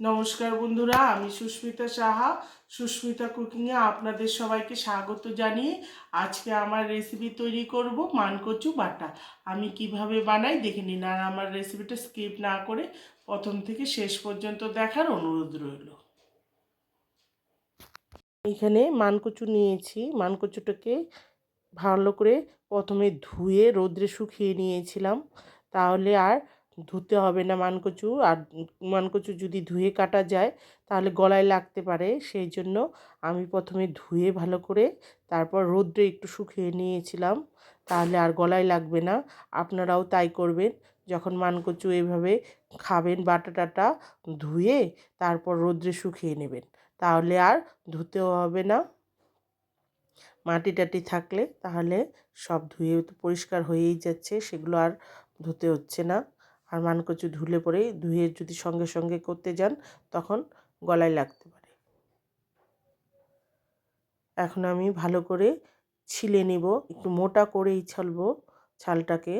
নমস্কার বন্ধুরা, আমি সুস্মিতা সাহা। সুস্মিতা কুকিংয়ে আপনাদের সবাইকে স্বাগত জানিয়ে আজকে আমার রেসিপি তৈরি করব মানকচু বাটা। আমি কীভাবে বানাই দেখে নিন, আর আমার রেসিপিটা স্কিপ না করে প্রথম থেকে শেষ পর্যন্ত দেখার অনুরোধ রইল। এখানে মানকচু নিয়েছি। মানকচুটাকে ভালো করে প্রথমে ধুয়ে রোদ্রে শুকিয়ে নিয়েছিলাম। তাহলে আর ধুতে হবে না মানকচু। আর মানকচু যদি ধুয়ে কাটা যায়, তাহলে গলায় লাগতে পারে। সেই জন্য আমি প্রথমে ধুয়ে ভালো করে তারপর রোদ্রে একটু শুকিয়ে নিয়েছিলাম, তাহলে আর গলায় লাগবে না। আপনারাও তাই করবেন। যখন মানকচু এভাবে খাবেন বাটা টাটা ধুয়ে তারপর রোদ্রে শুকিয়ে নেবেন। তাহলে আর ধুতেও হবে না। মাটি টাটি থাকলে তাহলে সব ধুয়ে পরিষ্কার হয়েই যাচ্ছে, সেগুলো আর ধুতে হচ্ছে না। আর মানকচু ধুলে পরে ধুয়ে যদি সঙ্গে সঙ্গে করতে যান, তখন গলায় লাগতে পারে। এখন আমি ভালো করে ছিলে নিব, একটু মোটা করেই ছালবো ছালটাকে।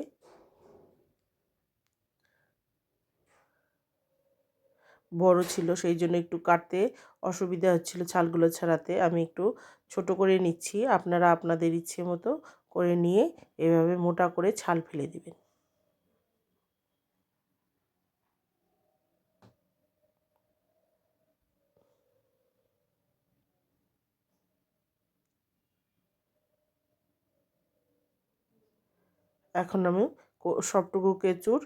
বড় ছিল, সেই জন্য একটু কাটতে অসুবিধা হচ্ছিল ছালগুলো ছাড়াতে। আমি একটু ছোট করে নিচ্ছি, আপনারা আপনাদের ইচ্ছে মতো করে নিয়ে এভাবে মোটা করে ছাল ফেলে দিবেন। এখন আমি সবটুকু কেঁচুর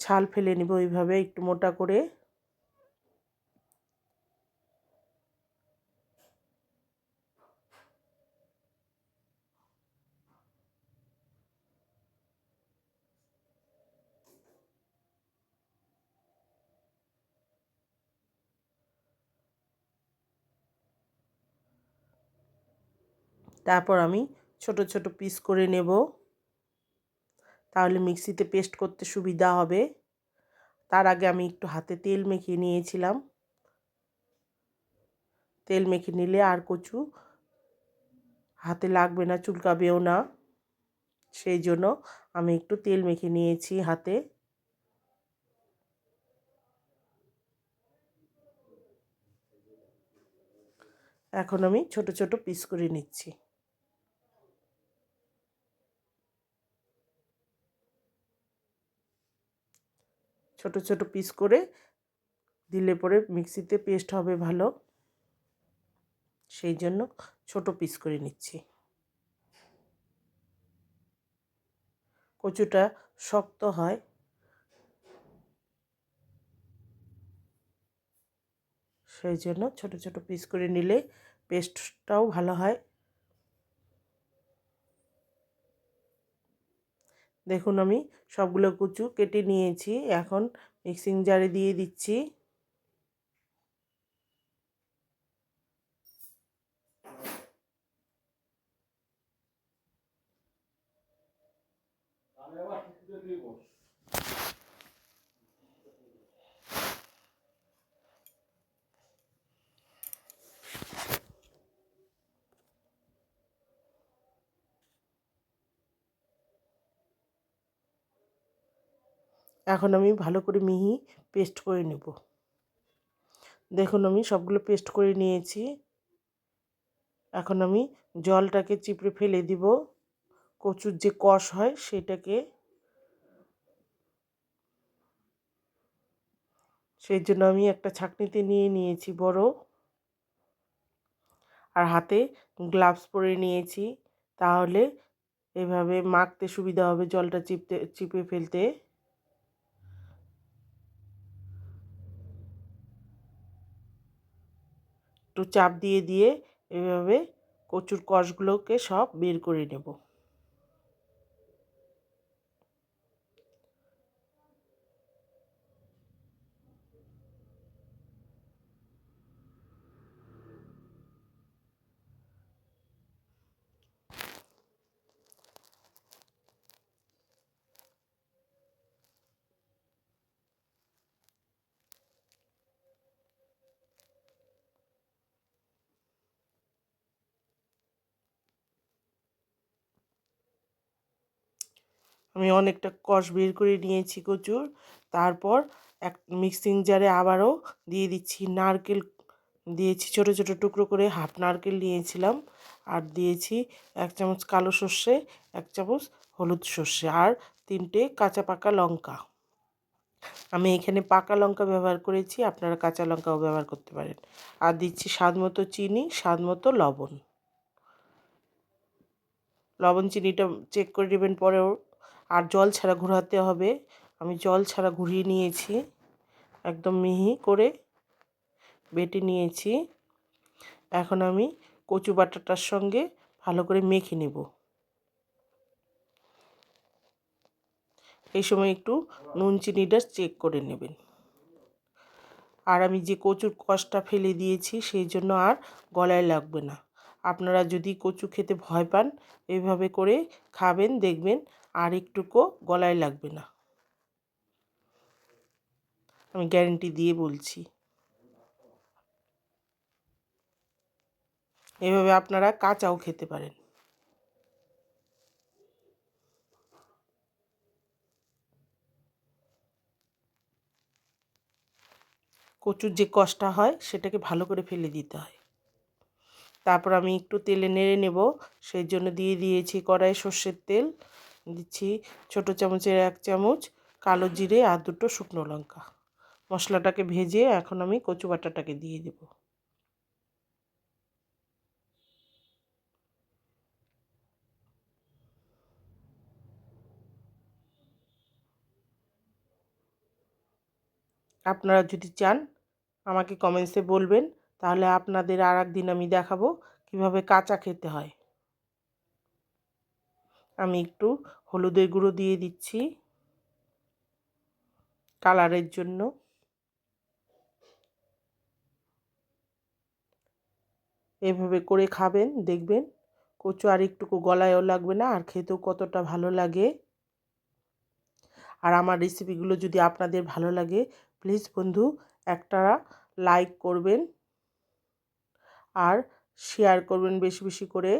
ছাল ফেলে নিব এইভাবে একটু মোটা করে। তারপর আমি ছোট ছোট পিস করে নেব। তাহলে মিক্সিতে পেস্ট করতে সুবিধা হবে। তার আগে আমি একটু হাতে তেল মেখে নিয়েছিলাম। তেল মেখে নিলে আর কচু হাতে লাগবে না, চুলকাবেও না। সেই জন্য আমি একটু তেল মেখে নিয়েছি হাতে। এখন আমি ছোট ছোট পিস করে নিচ্ছি। ছোট ছোট পিস করে দিলে পরে মিক্সিতে পেস্ট হবে ভালো। সেই জন্য ছোট পিস করে নিচ্ছি। কচুটা শক্ত হয়। সেই জন্য ছোট ছোট পিস করে নিলে পেস্টটাও ভালো হয়। দেখুন আমি সবগুলো কুচু কেটে নিয়েছি এখন মিক্সিং জারে দিয়ে দিচ্ছি। এখন আমি ভালো করে মিহি পেস্ট করে নেব। দেখুন আমি সবগুলো পেস্ট করে নিয়েছি। এখন আমি জলটাকে চিপড়ে ফেলে দিব। কচুর যে কষ হয় সেটাকে সেই জন্য আমি একটা ছাকনিতে নিয়ে নিয়েছি বড়। আর হাতে গ্লাভস পরে নিয়েছি। তাহলে এভাবে মাখতে সুবিধা হবে জলটা চিপতে, চিপে ফেলতে। একটু চাপ দিয়ে দিয়ে এভাবে কচুর কষগুলোকে সব বের করে নেব। আমি অনেকটা কষ বের করে নিয়েছি কচুর। তারপর এক মিক্সিং জারে আবারও দিয়ে দিচ্ছি নারকেল, দিয়েছি ছোট ছোট টুকরো করে হাফ নারকেল নিয়েছিলাম। আর দিয়েছি এক চামচ কালো সর্ষে, এক চামচ হলুদ সর্ষে আর তিনটে কাঁচা পাকা লঙ্কা। আমি এখানে পাকা লঙ্কা ব্যবহার করেছি, আপনারা কাঁচা লঙ্কাও ব্যবহার করতে পারেন। আর দিচ্ছি স্বাদ মতো চিনি, স্বাদ মতো লবণ। লবণ, চিনিটা চেক করে নেবেন পরেও আর জল ছাড়া ঘোরাতে হবে। আমি জল ছাড়া ঘুরিয়ে নিয়েছি। একদম মিহি করে বেটে নিয়েছি। এখন আমি কচু বাটাটার সঙ্গে ভালো করে মেখে নেব। এই সময় একটু নুন চিনিটা চেক করে নেবেন। আর আমি যে কচুর কষটা ফেলে দিয়েছি, সেই জন্য আর গলায় লাগবে না। আপনারা যদি কচু খেতে ভয় পান এইভাবে করে খাবেন, দেখবেন আর একটুকু গলায় লাগবে না। আমি গ্যারেন্টি দিয়ে বলছি। এভাবে আপনারা কাঁচাও খেতে পারেন। কচুর যে কষটা হয়, সেটাকে ভালো করে ফেলে দিতে হয়। তারপর আমি একটু তেলে নেড়ে নেব। সেই জন্য দিয়ে দিয়েছি কড়াই সর্ষের তেল। দিচ্ছি ছোট চামচের এক চামচ কালো জিরে আর দুটো শুকনো লঙ্কা। মশলাটাকে ভেজে এখন আমি কচু বাটাটাকে দিয়ে দেব। আপনারা যদি চান, আমাকে কমেন্টসে বলবেন, তাহলে আপনাদের আর একদিন আমি দেখাবো কীভাবে কাঁচা খেতে হয়। আমি একটু হলুদের গুঁড়ো দিয়ে দিচ্ছি কালারের জন্য। এভাবে করে খাবেন, দেখবেন কচু আর একটুকু গলায়ও লাগবে না আর খেতেও কতটা ভালো লাগে। আর আমার রেসিপিগুলো যদি আপনাদের ভালো লাগে, প্লিজ বন্ধু একটা লাইক করবেন আর শেয়ার করবেন বেশি বেশি করে।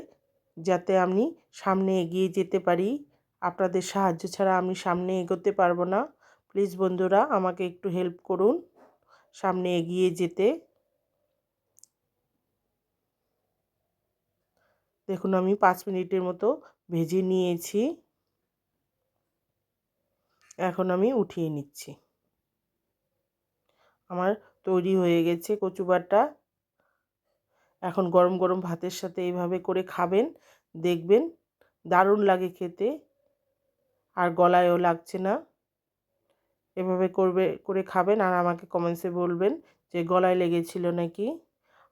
যাতে আমি সামনে এগিয়ে যেতে পারি। আপনাদের সাহায্য ছাড়া আমি সামনে এগোতে পারব না। প্লিজ বন্ধুরা, আমাকে একটু হেল্প করুন সামনে এগিয়ে যেতে। দেখুন, আমি পাঁচ মিনিটের মতো ভেজে নিয়েছি। এখন আমি উঠিয়ে নিচ্ছি। আমার তৈরি হয়ে গেছে কচুবাটা এখন গরম গরম ভাতের সাথে এইভাবে করে খাবেন, দেখবেন দারুণ লাগে খেতে। আর গলায়ও লাগছে না। এভাবে করবে, করে খাবেন আর আমাকে কমেন্টসে বলবেন যে গলায় লেগেছিল নাকি।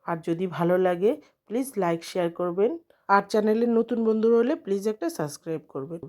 আর যদি ভালো লাগে প্লিজ লাইক শেয়ার করবেন। আর চ্যানেলের নতুন বন্ধু হলে প্লিজ একটা সাবস্ক্রাইব করবেন।